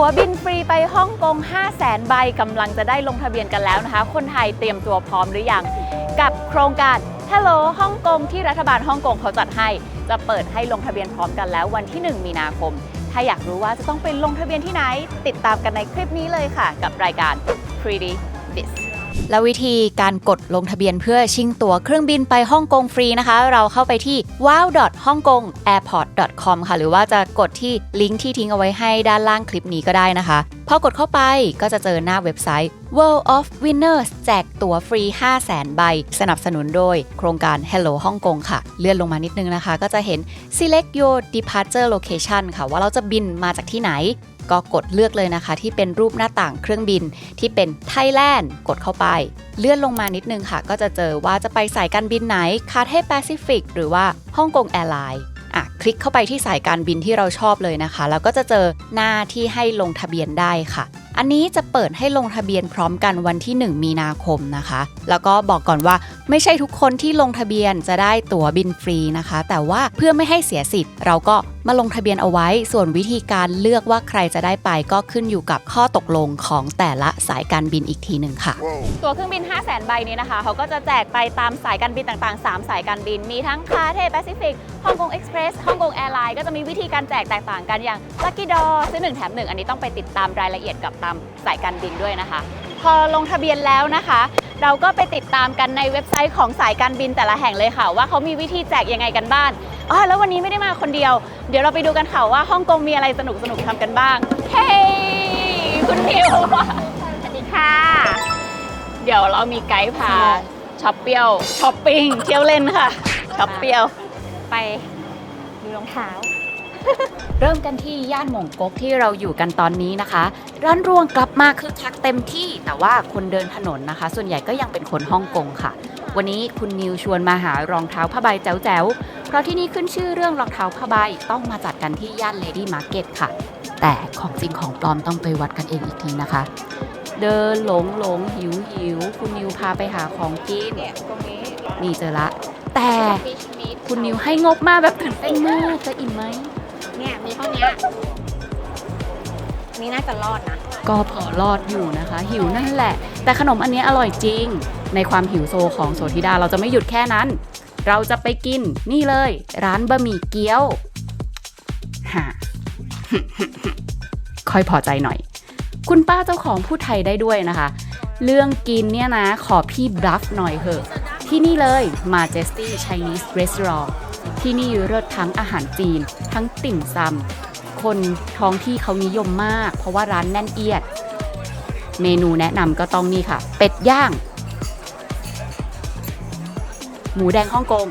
ตั๋วบินฟรีไปฮ่องกง 5 0 0แสนใบกำลังจะได้ลงทะเบียนกันแล้วนะคะ คนไทยเตรียมตัวพร้อมหรือยัง กับโครงการ Hello ฮ่องกงที่รัฐบาลฮ่องกงเขาจัดให้ จะเปิดให้ลงทะเบียนพร้อมกันแล้ววันที่ 1 มีนาคม ถ้าอยากรู้ว่าจะต้องไปลงทะเบียนที่ไหน ติดตามกันในคลิปนี้เลยค่ะ กับรายการ Pretty Biz และวิธีการกดลงทะเบียนเพื่อชิงตั๋วเครื่องบินไปฮ่องกงฟรีนะคะ เราเข้าไปที่ wow.hongkongairport.com ค่ะ หรือว่าจะกดที่ลิงก์ที่ทิ้งเอาไว้ให้ด้านล่างคลิปนี้ก็ได้นะคะ พอกดเข้าไปก็จะเจอหน้าเว็บไซต์ World of Winners แจกตั๋วฟรี 5 0 0 0 0 0ใบ สนับสนุนโดย โครงการ Hello ฮ่องกงค่ะ เลื่อนลงมานิดนึงนะคะ ก็จะเห็น Select your departure location ค่ะ ว่าเราจะบินมาจากที่ไหน ก็กดเลือกเลยนะคะ ที่เป็นรูปหน้าต่างเครื่องบินที่เป็นไทยแลนด์กดเข้าไป เลื่อนลงมานิดนึงค่ะ ก็จะเจอว่าจะไปสายการบินไหนคาเทแปซิฟิกหรือว่าฮ่องกงแอร์ไลน์อะคลิกเข้าไปที่สายการบินที่เราชอบเลยนะคะ แล้วก็จะเจอหน้าที่ให้ลงทะเบียนได้ค่ะ อันนี้จะเปิดให้ลงทะเบียนพร้อมกันวันที่ 1 มีนาคมนะคะ แล้วก็บอกก่อนว่าไม่ใช่ทุกคนที่ลงทะเบียนจะได้ตั๋วบินฟรีนะคะ แต่ว่าเพื่อไม่ให้เสียสิทธิ์เราก็ มาลงทะเบียนเอาไว้ ส่วนวิธีการเลือกว่าใครจะได้ไปก็ขึ้นอยู่กับข้อตกลงของแต่ละสายการบินอีกทีหนึ่งค่ะ ตั๋วเครื่องบิน 5 0 0 0 0 0 ใบนี้นะคะเขาก็จะแจกไปตามสายการบินต่างๆ 3 สายการบิน มีทั้งคาเทแปซิฟิกฮ่องกงเอ็กซ์เพรสฮ่องกงแอร์ไลน์ก็จะมีวิธีการแจกแตกต่างกันอย่าง Lucky d o ซื้อ1แถม1อันนี้ต้องไปติดตามรายละเอียดกับตามสายการบินด้วยนะคะ พอลงทะเบียนแล้วนะคะ เราก็ไปติดตามกันในเว็บไซต์ของสายการบินแต่ละแห่งเลยค่ะ ว่าเขามีวิธีแจกยังไงกันบ้างอ๋อแล้ววันนี้ไม่ได้มาคนเดียว เดี๋ยวเราไปดูกันค่ะว่าฮ่องกงมีอะไรสนุกๆทำกันบ้างเฮ้ยคุณนิวสวัสดีค่ะ เดี๋ยวเรามีไกด์พาช็อปเปียวช้อปปิ้งเที่ยวเล่นค่ะช็อปเปียวไปดูรองเท้า เริ่มกันที่ย่านหม่งกกที่เราอยู่กันตอนนี้นะคะ ร้านรวงกลับมาคึกคักเต็มที่แต่ว่าคนเดินถนนนะคะ ส่วนใหญ่ก็ยังเป็นคนฮ่องกงค่ะ วันนี้คุณนิวชวนมาหารองเท้าผ้าใบแจ๋วๆ เพราะที่นี่ขึ้นชื่อเรื่องรองเท้าผ้าใบต้องมาจัดกันที่ย่านเลดี้มาร์เก็ตค่ะ แต่ของจริงของปลอมต้องไปวัดกันเองอีกทีนะคะ เดินหลงหลงหิวหิวคุณนิวพาไปหาของกินเนี่ยตรงนี้นี่เจอละ แต่คุณนิวให้งบมาแบบตื่นเต้นมากจะอิ่มไหม เนี่ยมีเท่านี้นี่น่าจะรอดนะ ก็พอรอดอยู่นะคะ หิวนั่นแหละ แต่ขนมอันนี้อร่อยจริง ในความหิวโซของโสธิดาเราจะไม่หยุดแค่นั้น เราจะไปกินนี่เลย ร้านบะหมี่เกี๊ยวฮะค่อยพอใจหน่อย คุณป้าเจ้าของพูดไทยได้ด้วยนะคะ เรื่องกินเนี่ยนะขอพี่บลัฟหน่อยเถอะ ที่นี่เลย Majesty Chinese Restaurant ที่นี่เลิศทั้งอาหารจีน ทั้งติ่มซำคนท้องที่เขานิยมมาก เพราะว่าร้านแน่นเอียด เมนูแนะนำก็ต้องนี่ค่ะ เป็ดย่าง หมูแดงฮ่องกง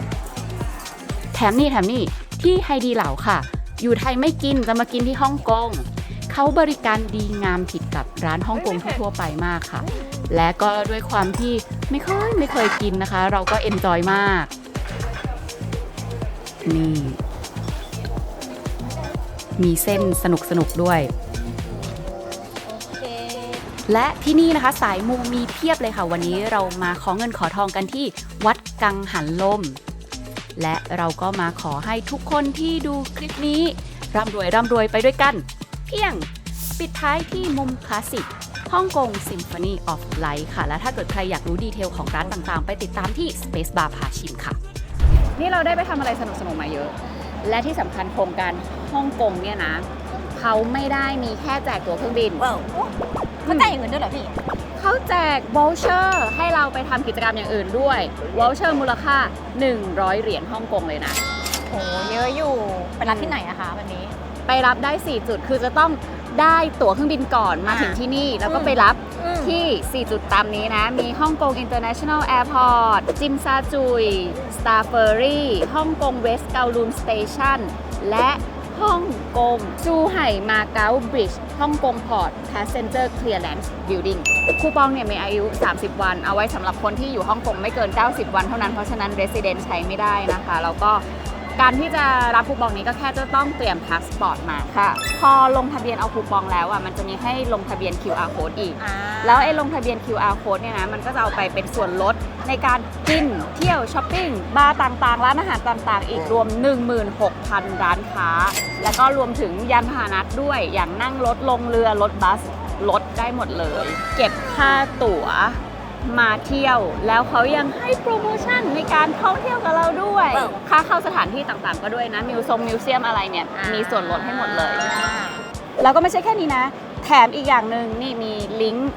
แถมนี่แถมนี่ที่ไฮดีเหล่าค่ะ อยู่ไทยไม่กินจะมากินที่ฮ่องกงเขาบริการดีงามผิดกับร้านฮ่องกงทั่วไปมากค่ะ และก็ด้วยความที่ไม่เคยไม่เคยกินนะคะ เราก็เอนจอยมาก นี่ มีเส้นสนุกสนุกๆด้วยโอเคและที่นี่นะคะสายมูมีเพียบเลยค่ะ วันนี้เรามาขอเงินขอทองกันที่วัดกังหันลม และเราก็มาขอให้ทุกคนที่ดูคลิปนี้ร่ำรวยร่ำรวยไปด้วยกัน เพียงปิดท้ายที่มุมคลาสสิกฮ่องกง Symphony of Light ค่ะ และถ้าเกิดใครอยากรู้ดีเทลของร้านต่างๆ ไปติดตามที่ Space Bar พาชิมค่ะ นี่เราได้ไปทำอะไรสนุกๆมาเยอะ และที่สำคัญโครงการฮ่องกงเนี่ยนะเขาไม่ได้มีแค่แจกตั๋วเครื่องบินว้าวเขาจ่ายอย่างเงินด้วยเหรอพี่เขาแจก v o u c h e r ให้เราไปทำกิจกรรมอย่างอื่นด้วย v o u c h e r มูลค่า 100 เหรียญฮ่องกงเลยนะโหเยอะอยู่ไปรับที่ไหนอะคะวันนี้ ไปรับได้ 4 จุดคือจะต้องได้ตั๋วเครื่องบินก่อนมาถึงที่นี่ แล้วก็ไปรับ ที่ 4 จุดตามนี้นะ มีฮ่องกง International Airport จิมซาจุย Star Ferry ฮ่องกง West Kowloon Station และฮ่องกงจูไห่มาเก๊าบริดจ์ฮ่องกงพอร์ต Passenger Clearance Building คูปองเนี่ยมีอายุ 30 วัน เอาไว้สำหรับคนที่อยู่ฮ่องกงไม่เกิน 90 วันเท่านั้น เพราะฉะนั้น Resident ใช้ไม่ได้นะคะ แล้วก็ การที่จะรับคูปองนี้ก็แค่จะต้องเตรียมพาสปอร์ตมาค่ะ พอลงทะเบียนเอาคูปองแล้วอะมันจะมีให้ลงทะเบียน QR code อีกอ่าแล้วไอ้ลงทะเบียน QR code เนี่ยนะมันก็จะเอาไปเป็นส่วนลดในการกินเที่ยวช้อปปิ้งบาร์ต่างๆ ร้านอาหารต่างๆ อีกรวม 16,000 ร้านค้า แล้วก็รวมถึงยานพาหนะด้วยอย่างนั่งรถลงเรือรถบัสลดได้หมดเลย เก็บค่าตั๋ว มาเที่ยว แล้วเขายังให้โปรโมชั่นในการท่องเที่ยวกับเราด้วยว้าวค่าเข้าสถานที่ต่างๆ ก็ด้วยนะมิวซงมิวเซียมอะไรเนี่ยมีส่วนลดให้หมดเลยแล้วก็ไม่ใช่แค่นี้นะ แถมอีกอย่างหนึ่งนี่มีลิงก์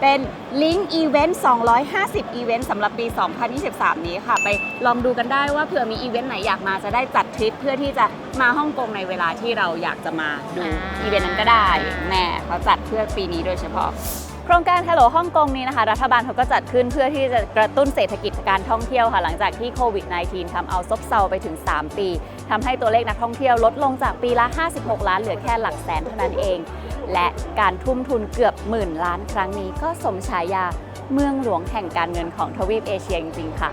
เป็นลิงก์อีเวนต์250 อีเวนต์สำหรับปี 2023 นี้ค่ะ ไปลองดูกันได้ว่าเผื่อมีอีเวนต์ไหนอยากมาจะได้จัดทริปเพื่อที่จะมาฮ่องกงในเวลาที่เราอยากจะมาดูอ่า อีเวนต์นั้นก็ได้แน่เขาจัดเพื่อปีนี้โดยเฉพาะโครงการ Hello ฮ่องกงนี้นะคะ รัฐบาลเขาก็จัดขึ้นเพื่อที่จะกระตุ้นเศรษฐกิจการท่องเที่ยวค่ะ หลังจากที่โควิด -19 ทำเอาซบเซาไปถึง 3 ปีทำให้ตัวเลขนักท่องเที่ยวลดลงจากปีละ 56 ล้านเหลือแค่หลักแสนเท่านั้นเอง และการทุ่มทุนเกือบหมื่นล้านครั้งนี้ก็สมฉายาเมืองหลวงแห่งการเงินของทวีปเอเชียจริงๆค่ะ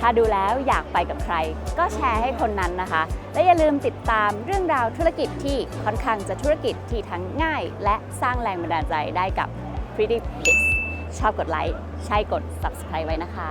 ถ้าดูแล้วอยากไปกับใคร ก็แชร์ให้คนนั้นนะคะ และอย่าลืมติดตามเรื่องราวธุรกิจที่ค่อนข้างจะธุรกิจที่ทั้งง่าย และสร้างแรงบันดาลใจได้กับ Pretty Kids ชอบกดไลค์ ใช่กด subscribe ไว้นะคะ